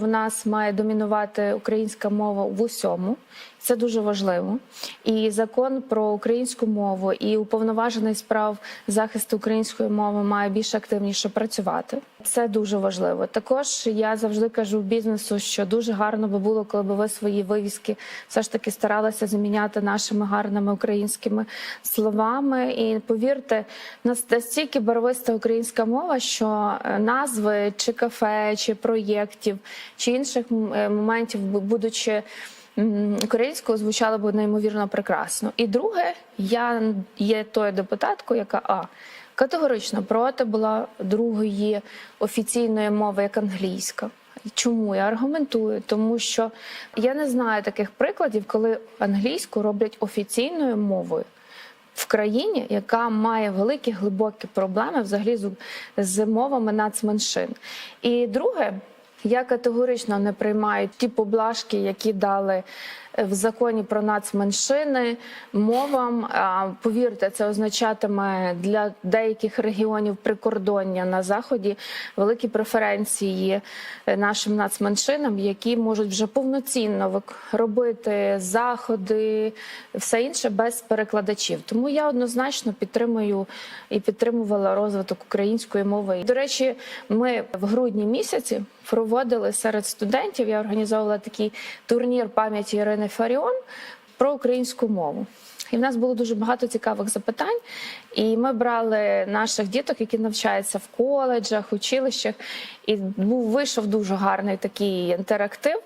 В нас має домінувати українська мова в усьому. Це дуже важливо. І закон про українську мову і уповноважений справ захисту української мови має більш активніше працювати. Це дуже важливо. Також я завжди кажу бізнесу, що дуже гарно би було, коли б ви свої вивіски все ж таки старалися заміняти нашими гарними українськими словами. І повірте, нас настільки барвиста українська мова, що е, назви чи кафе, чи проєктів, чи інших е, моментів, будучи українською, звучало б неймовірно прекрасно. І друге, я є тою депутаткою, яка а. Категорично проти була другої офіційної мови, як англійська. Чому я аргументую? Тому що я не знаю таких прикладів, коли англійську роблять офіційною мовою в країні, яка має великі глибокі проблеми взагалі з мовами нацменшин. І друге, я категорично не приймаю ті поблажки, які дали е, в законі про нацменшини мовам. Повірте, це означатиме для деяких регіонів прикордоння на заході великі преференції е, нашим нацменшинам, які можуть вже повноцінно робити заходи, все інше без перекладачів. Тому я однозначно підтримую і підтримувала розвиток української мови. До речі, ми в грудні місяці проводили серед студентів. Я організовувала такий турнір пам'яті Ірини Фаріон про українську мову. І в нас було дуже багато цікавих запитань. І ми брали наших діток, які навчаються в коледжах, училищах. І був вийшов дуже гарний такий інтерактив.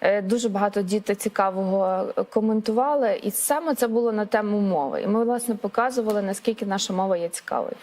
Е, Дуже багато дітей цікавого коментували, і саме це було на тему мови. І ми власне показували наскільки наша мова є цікавою.